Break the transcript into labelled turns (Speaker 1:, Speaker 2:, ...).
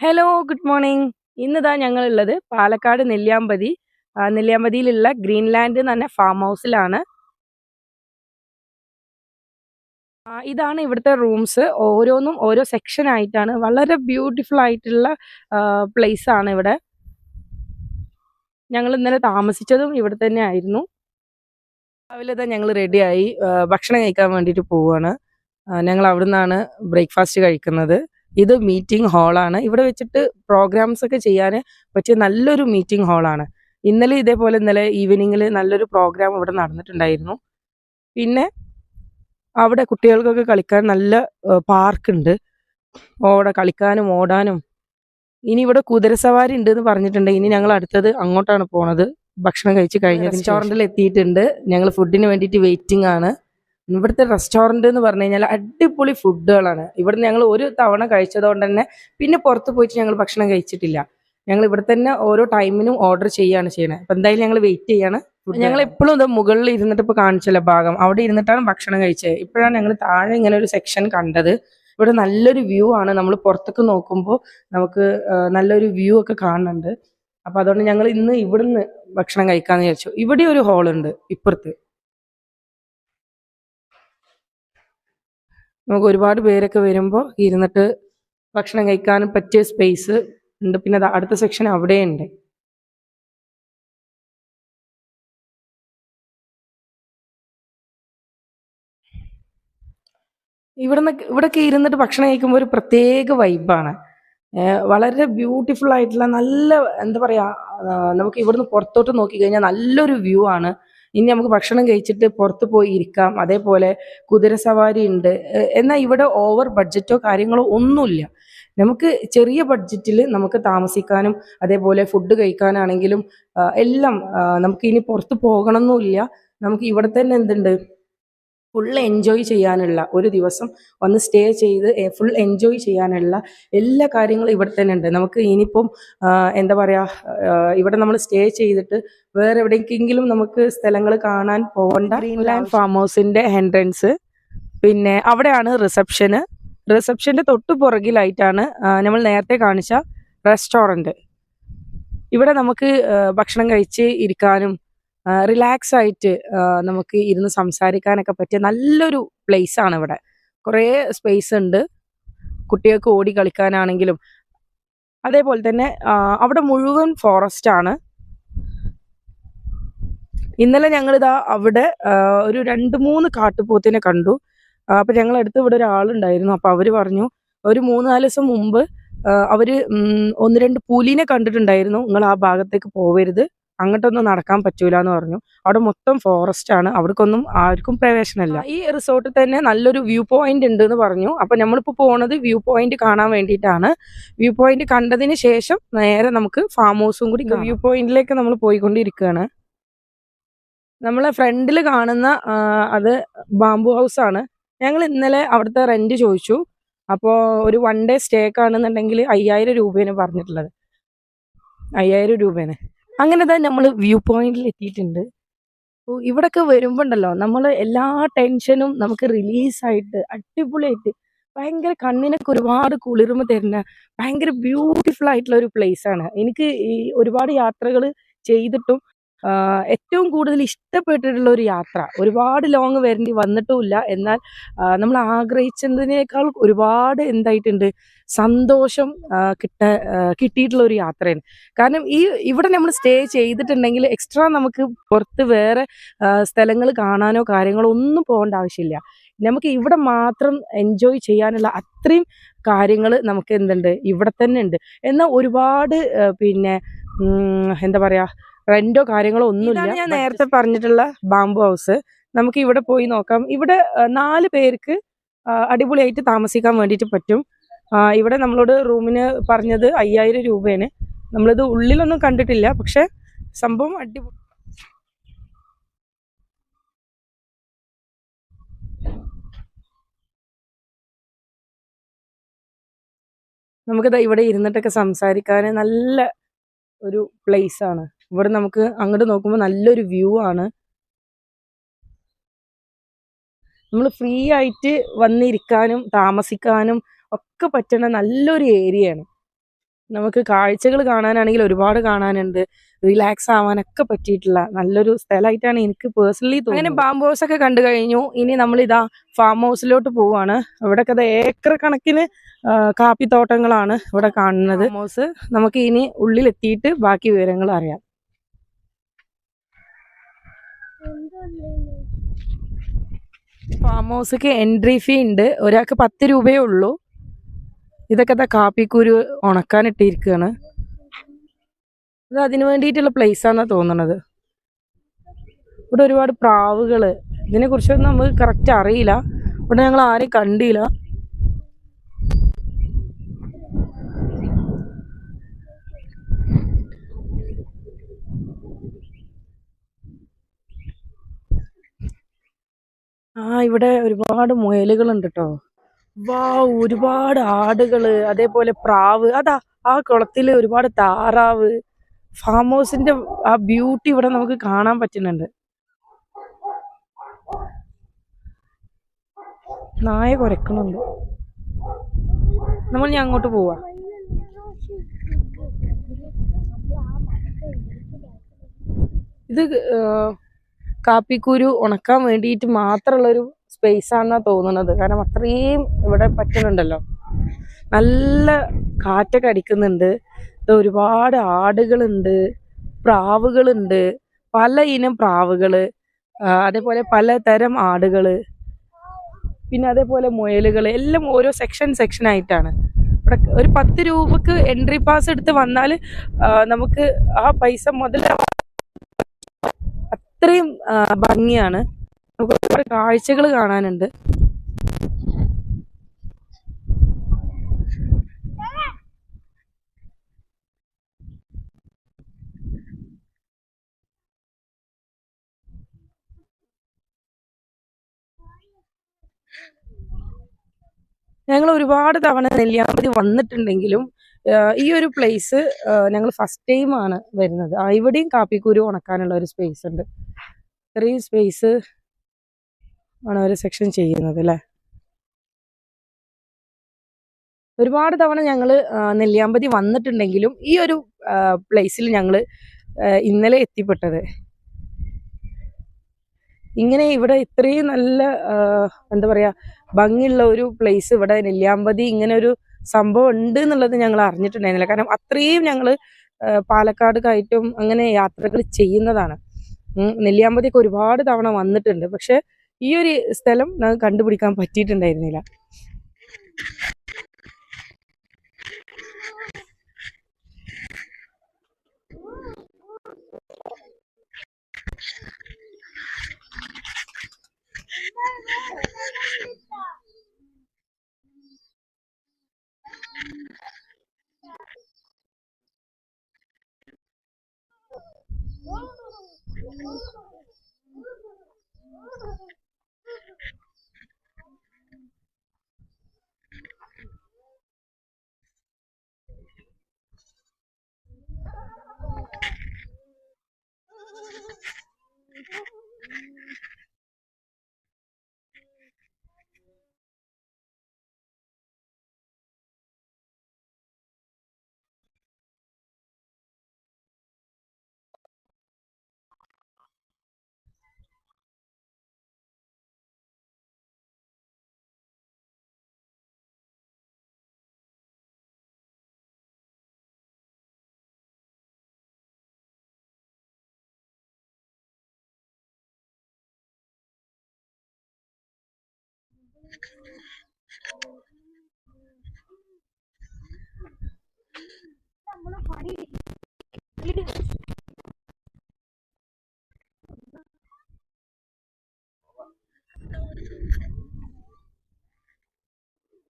Speaker 1: Hello good morning ഇന്നിതാ ഞങ്ങളുള്ളത് Palakkad Nelliyampathy. നെല്ലിയാമ്പതിയിലുള്ള Greenland എന്ന് പറഞ്ഞ ഫാം ഹൗസിലാണ് ഇതാണ് ഇവിടുത്തെ റൂംസ് ഓരോന്നും ഓരോ സെക്ഷൻ ആയിട്ടാണ്. വളരെ ബ്യൂട്ടിഫുൾ ആയിട്ടുള്ള പ്ലേസ് ആണ് ഇവിടെ. ഞങ്ങൾ ഇന്നലെ താമസിച്ചതും ഇവിടെ തന്നെ ആയിരുന്നു. രാവിലെ തന്നെ ഞങ്ങൾ റെഡിയായി ഭക്ഷണം കഴിക്കാൻ വേണ്ടിയിട്ട് പോവുകയാണ് ഞങ്ങൾ അവിടുന്നാണ് ബ്രേക്ക്ഫാസ്റ്റ് കഴിക്കുന്നത്. ഇത് മീറ്റിംഗ് ഹാളാണ് ഇവിടെ വെച്ചിട്ട് പ്രോഗ്രാംസ് ഒക്കെ ചെയ്യാൻ പറ്റിയ നല്ലൊരു മീറ്റിംഗ് ഹാളാണ് ഇന്നലെ ഇതേപോലെ ഇന്നലെ ഈവനിങ്ങിൽ നല്ലൊരു പ്രോഗ്രാം ഇവിടെ നടന്നിട്ടുണ്ടായിരുന്നു. പിന്നെ അവിടെ കുട്ടികൾക്കൊക്കെ കളിക്കാൻ നല്ല പാർക്ക് ഉണ്ട്. ഓടെ കളിക്കാനും ഓടാനും. ഇനി ഇവിടെ കുതിരസവാരി ഉണ്ട് എന്ന് പറഞ്ഞിട്ടുണ്ട് ഇനി ഞങ്ങൾ അടുത്തത് അങ്ങോട്ടാണ് പോണത്. ഭക്ഷണം കഴിച്ച് കഴിഞ്ഞ റെസ്റ്റോറന്റിൽ എത്തിയിട്ടുണ്ട് ഞങ്ങൾ ഫുഡിന് വേണ്ടിയിട്ട് വെയിറ്റിംഗ് ആണ്. ഇവിടുത്തെ റെസ്റ്റോറന്റ് എന്ന് പറഞ്ഞു കഴിഞ്ഞാൽ അടിപൊളി ഫുഡുകളാണ് ഇവിടുന്ന് ഞങ്ങൾ ഒരു തവണ കഴിച്ചതുകൊണ്ട് തന്നെ പിന്നെ പുറത്ത് പോയിട്ട് ഞങ്ങൾ ഭക്ഷണം കഴിച്ചിട്ടില്ല. ഞങ്ങൾ ഇവിടെ തന്നെ ഓരോ ടൈമിനും ഓർഡർ ചെയ്യുകയാണ് ചെയ്യണത് അപ്പം എന്തായാലും ഞങ്ങൾ വെയിറ്റ് ചെയ്യാണ്. ഞങ്ങൾ എപ്പോഴും ഇത് മുകളിൽ ഇരുന്നിട്ട് ഇപ്പോൾ കാണിച്ചല്ല ഭാഗം. അവിടെ ഇരുന്നിട്ടാണ് ഭക്ഷണം കഴിച്ചത്. ഇപ്പോഴാണ് ഞങ്ങൾ താഴെ ഇങ്ങനെ ഒരു സെക്ഷൻ കണ്ടത്. ഇവിടെ നല്ലൊരു വ്യൂ ആണ്. നമ്മൾ പുറത്തേക്ക് നോക്കുമ്പോൾ നമുക്ക് നല്ലൊരു വ്യൂ ഒക്കെ കാണുന്നുണ്ട്. അപ്പം അതുകൊണ്ട് ഞങ്ങൾ ഇന്ന് ഇവിടുന്ന് ഭക്ഷണം കഴിക്കാമെന്ന് വിചാരിച്ചു. ഇവിടെ ഒരു ഹോളുണ്ട് ഇപ്പുറത്ത്. നമുക്ക് ഒരുപാട് പേരൊക്കെ വരുമ്പോൾ ഇരുന്നിട്ട് ഭക്ഷണം കഴിക്കാനും പറ്റിയ സ്പേസ് ഉണ്ട്. പിന്നെ അടുത്ത സെക്ഷൻ അവിടെയുണ്ട്. ഇവിടുന്ന് ഇവിടൊക്കെ ഇരുന്നിട്ട് ഭക്ഷണം കഴിക്കുമ്പോൾ ഒരു പ്രത്യേക വൈബാണ് വളരെ ബ്യൂട്ടിഫുൾ ആയിട്ടുള്ള നല്ല എന്താ പറയുക നമുക്ക് ഇവിടുന്ന് പുറത്തോട്ട് നോക്കി കഴിഞ്ഞാൽ നല്ലൊരു വ്യൂ ആണ്. ഇനി നമുക്ക് ഭക്ഷണം കഴിച്ചിട്ട് പുറത്ത് പോയി ഇരിക്കാം. അതേപോലെ കുതിര സവാരി ഉണ്ട്. എന്നാൽ ഇവിടെ ഓവർ ബഡ്ജറ്റോ കാര്യങ്ങളോ ഒന്നുമില്ല. നമുക്ക് ചെറിയ ബഡ്ജറ്റിൽ നമുക്ക് താമസിക്കാനും അതേപോലെ ഫുഡ് കഴിക്കാനാണെങ്കിലും എല്ലാം നമുക്ക് ഇനി പുറത്ത് പോകണമെന്നില്ല നമുക്ക് ഇവിടെ തന്നെ എന്തുണ്ട്? ഫുൾ എൻജോയ് ചെയ്യാനുള്ള ഒരു ദിവസം വന്ന് സ്റ്റേ ചെയ്ത് ഫുൾ എൻജോയ് ചെയ്യാനുള്ള എല്ലാ കാര്യങ്ങളും ഇവിടെ തന്നെ ഉണ്ട്. നമുക്ക് ഇനിയിപ്പം എന്താ പറയുക ഇവിടെ നമ്മൾ സ്റ്റേ ചെയ്തിട്ട് വേറെ എവിടേക്കെങ്കിലും നമുക്ക് സ്ഥലങ്ങൾ കാണാൻ പോകേണ്ട ഗ്രീൻലാൻഡ് ഫാം ഹൗസിന്റെ എൻട്രൻസ് പിന്നെ അവിടെയാണ് റിസപ്ഷന് റിസപ്ഷന്റെ തൊട്ട് പുറകിലായിട്ടാണ് നമ്മൾ നേരത്തെ കാണിച്ച റെസ്റ്റോറന്റ് ഇവിടെ നമുക്ക് ഭക്ഷണം കഴിച്ച് ഇരിക്കാനും റിലാക്സ് ആയിട്ട് നമുക്ക് ഇരുന്ന് സംസാരിക്കാനൊക്കെ പറ്റിയ നല്ലൊരു പ്ലേസ് ആണ് ഇവിടെ. കുറേ സ്പേസ് ഉണ്ട്. കുട്ടികൾക്ക് ഓടി കളിക്കാനാണെങ്കിലും. അതേപോലെ തന്നെ അവിടെ മുഴുവൻ ഫോറസ്റ്റ് ആണ്. ഇന്നലെ ഞങ്ങളിതാ അവിടെ ഒരു രണ്ട് മൂന്ന് കാട്ടുപോത്തിനെ കണ്ടു. അപ്പം അടുത്ത് ഇവിടെ ഒരാളുണ്ടായിരുന്നു. അപ്പൊ അവർ പറഞ്ഞു ഒരു മൂന്ന് നാല് ദിവസം മുമ്പ് അവർ ഒന്ന് രണ്ട് പുലിനെ കണ്ടിട്ടുണ്ടായിരുന്നു. നിങ്ങൾ ആ ഭാഗത്തേക്ക് പോവരുത്. അങ്ങോട്ടൊന്നും നടക്കാൻ പറ്റൂല എന്ന് പറഞ്ഞു. അവിടെ മൊത്തം ഫോറസ്റ്റ് ആണ്. അവർക്കൊന്നും ആർക്കും പ്രവേശനമില്ല. ഈ റിസോർട്ടിൽ തന്നെ നല്ലൊരു വ്യൂ പോയിന്റ് ഉണ്ട് എന്ന് പറഞ്ഞു. അപ്പൊ നമ്മളിപ്പോ പോണത് വ്യൂ പോയിന്റ് കാണാൻ വേണ്ടിയിട്ടാണ്. വ്യൂ പോയിന്റ് കണ്ടതിന് ശേഷം നേരെ നമുക്ക് ഫാം ഹൗസും കൂടി വ്യൂ പോയിന്റിലേക്ക് നമ്മൾ പോയിക്കൊണ്ടിരിക്കുകയാണ്. നമ്മളെ ഫ്രണ്ടിൽ കാണുന്ന അത് ബാംബു ഹൗസ് ആണ്. ഞങ്ങൾ ഇന്നലെ അവിടുത്തെ റെന്റ് ചോദിച്ചു. അപ്പോൾ ഒരു വൺ ഡേ സ്റ്റേക്ക് ആണെന്നുണ്ടെങ്കിൽ അയ്യായിരം രൂപയാണ് പറഞ്ഞിട്ടുള്ളത്. അയ്യായിരം രൂപയാണ്. അങ്ങനെ തന്നെ നമ്മൾ വ്യൂ പോയിന്റിൽ എത്തിയിട്ടുണ്ട്. ഇവിടൊക്കെ വരുമ്പോൾ ഉണ്ടല്ലോ നമ്മൾ എല്ലാ ടെൻഷനും നമുക്ക് റിലീസായിട്ട് അടിപൊളിയായിട്ട് ഭയങ്കര കണ്ണിനൊക്കെ ഒരുപാട് കുളിർമ തരുന്ന ഭയങ്കര ബ്യൂട്ടിഫുൾ ആയിട്ടുള്ള ഒരു പ്ലേസ് ആണ്. എനിക്ക് ഈ ഒരുപാട് യാത്രകൾ ചെയ്തിട്ടും ഏറ്റവും കൂടുതൽ ഇഷ്ടപ്പെട്ടിട്ടുള്ള ഒരു യാത്ര. ഒരുപാട് ലോങ് വരേണ്ടി വന്നിട്ടുമില്ല. എന്നാൽ നമ്മൾ ആഗ്രഹിച്ചതിനേക്കാൾ ഒരുപാട് എന്തായിട്ടുണ്ട്? സന്തോഷം കിട്ട കിട്ടിയിട്ടുള്ള ഒരു യാത്രയാണ്. കാരണം ഈ ഇവിടെ നമ്മൾ സ്റ്റേ ചെയ്തിട്ടുണ്ടെങ്കിൽ എക്സ്ട്രാ നമുക്ക് പുറത്ത് വേറെ സ്ഥലങ്ങൾ കാണാനോ കാര്യങ്ങളോ ഒന്നും പോകേണ്ട ആവശ്യമില്ല. നമുക്ക് ഇവിടെ മാത്രം എൻജോയ് ചെയ്യാനുള്ള അത്രയും കാര്യങ്ങൾ നമുക്ക് എന്തുണ്ട്? ഇവിടെ തന്നെ ഉണ്ട്. എന്നാൽ ഒരുപാട് പിന്നെ എന്താ പറയാ റെന്റോ കാര്യങ്ങളോ ഒന്നുമില്ല. ഞാൻ നേരത്തെ പറഞ്ഞിട്ടുള്ള ബാംബു ഹൗസ് നമുക്ക് ഇവിടെ പോയി നോക്കാം. ഇവിടെ നാല് പേർക്ക് അടിപൊളിയായിട്ട് താമസിക്കാൻ വേണ്ടിയിട്ട് പറ്റും. ഇവിടെ നമ്മളോട് റൂമിന് പറഞ്ഞത് അയ്യായിരം രൂപയാണ്. നമ്മളിത് ഉള്ളിലൊന്നും കണ്ടിട്ടില്ല പക്ഷെ സംഭവം അടിപൊളി നമുക്കിത് ഇവിടെ ഇരുന്നിട്ടൊക്കെ സംസാരിക്കാൻ നല്ല ഒരു പ്ലേസ് ആണ്. ഇവിടെ നമുക്ക് അങ്ങോട്ട് നോക്കുമ്പോൾ നല്ലൊരു വ്യൂ ആണ്. നമ്മൾ ഫ്രീ ആയിട്ട് വന്നിരിക്കാനും താമസിക്കാനും ഒക്കെ പറ്റുന്ന നല്ലൊരു ഏരിയയാണ് നമുക്ക് കാഴ്ചകൾ കാണാനാണെങ്കിൽ ഒരുപാട് കാണാനുണ്ട്. റിലാക്സ് ആവാനൊക്കെ പറ്റിയിട്ടുള്ള നല്ലൊരു സ്ഥലമായിട്ടാണ് എനിക്ക് പേഴ്സണലി അങ്ങനെ ഫാം ഹൗസ് ഒക്കെ കണ്ടു കഴിഞ്ഞു. ഇനി നമ്മൾ ഇതാ ഫാം ഹൗസിലോട്ട് പോവാണ്. ഇവിടെയൊക്കെ അത് ഏക്കർ കണക്കിന് കാപ്പിത്തോട്ടങ്ങളാണ് ഇവിടെ കാണുന്നത്. ഹൗസ് നമുക്ക് ഇനി ഉള്ളിലെത്തിയിട്ട് ബാക്കി വിവരങ്ങൾ അറിയാം. ഫാം ഹൗസിക്ക് എൻട്രി ഫീ ഉണ്ട്. ഒരാൾക്ക് പത്ത് രൂപയേ ഉള്ളൂ. ഇതൊക്കെ ദാ കാപ്പിക്കുരു ഉണക്കാനിട്ടിരിക്കുകയാണ് ഇത് അതിനു വേണ്ടിയിട്ടുള്ള പ്ലേസ് ആണെന്നാണ് തോന്നുന്നത് ഇവിടെ ഒരുപാട് പ്രാവുകൾ ഇതിനെ കുറിച്ചൊന്നും നമുക്ക് കറക്റ്റ് അറിയില്ല. ഇവിടെ ഞങ്ങൾ ആരെയും കണ്ടില്ല ആ ഇവിടെ ഒരുപാട് മുയലുകളുണ്ട് കേട്ടോ വാ ഒരുപാട് ആടുകൾ അതേപോലെ പ്രാവ്. അതാ ആ കുളത്തിൽ ഒരുപാട് താറാവ്. ഫാം ഹൗസിന്റെ ആ ബ്യൂട്ടി ഇവിടെ നമുക്ക് കാണാൻ പറ്റുന്നുണ്ട്. നായ കുരക്കണുണ്ട് നമ്മൾ ഞാൻ അങ്ങോട്ട് പോവാ. ഇത് കാപ്പിക്കുരു ഉണക്കാൻ വേണ്ടിയിട്ട് മാത്രമുള്ള ഒരു സ്പേസ് ആണെന്നാ തോന്നുന്നത്. കാരണം അത്രയും ഇവിടെ പറ്റുന്നുണ്ടല്ലോ നല്ല കാറ്റൊക്കെ അടിക്കുന്നുണ്ട്. ഒരുപാട് ആടുകളുണ്ട് പ്രാവുകളുണ്ട് പല ഇനം പ്രാവുകൾ ആ, അതേപോലെ പലതരം ആടുകൾ പിന്നെ അതേപോലെ മുയലുകൾ എല്ലാം ഓരോ സെക്ഷൻ സെക്ഷൻ ആയിട്ടാണ്. ഇവിടെ ഒരു പത്ത് രൂപക്ക് എൻട്രി പാസ് എടുത്ത് വന്നാൽ നമുക്ക് ആ പൈസ മുതൽ അത്രയും ഭംഗിയാണ്. ഒരുപാട് കാഴ്ചകൾ കാണാനുണ്ട്. ഞങ്ങൾ ഒരുപാട് തവണ നെല്ലിയാമ്പതി വന്നിട്ടുണ്ടെങ്കിലും ഈ ഒരു പ്ലേസ് ഞങ്ങൾ ഫസ്റ്റ് ടൈം ആണ് വരുന്നത്. ഇവിടെയും കാപ്പിക്കുരു ഉണക്കാനുള്ള ഒരു സ്പേസ് ഉണ്ട്. ഇത്രയും സ്പേസ് ആണ് ഒരു സെക്ഷൻ ചെയ്യുന്നത് അല്ലേ? ഒരുപാട് തവണ ഞങ്ങൾ നെല്ലിയാമ്പതി വന്നിട്ടുണ്ടെങ്കിലും ഈ ഒരു പ്ലേസിൽ ഞങ്ങൾ ഇന്നലെ എത്തിപ്പെട്ടത്. ഇങ്ങനെ ഇവിടെ ഇത്രയും നല്ല എന്താ പറയുക ഭംഗിയുള്ള ഒരു പ്ലേസ് ഇവിടെ നെല്ലിയാമ്പതി ഇങ്ങനെ ഒരു സംഭവം ഉണ്ട് എന്നുള്ളത് ഞങ്ങൾ അറിഞ്ഞിട്ടുണ്ടായിരുന്നില്ല. കാരണം അത്രയും ഞങ്ങൾ പാലക്കാട് കയറ്റും അങ്ങനെ യാത്രകൾ ചെയ്യുന്നതാണ്. നെല്ലിയാമ്പതിയൊക്കെ ഒരുപാട് തവണ വന്നിട്ടുണ്ട്. പക്ഷെ ഈ ഒരു സ്ഥലം ഞങ്ങൾക്ക് കണ്ടുപിടിക്കാൻ പറ്റിയിട്ടുണ്ടായിരുന്നില്ല. Oh, நம்மளும் படி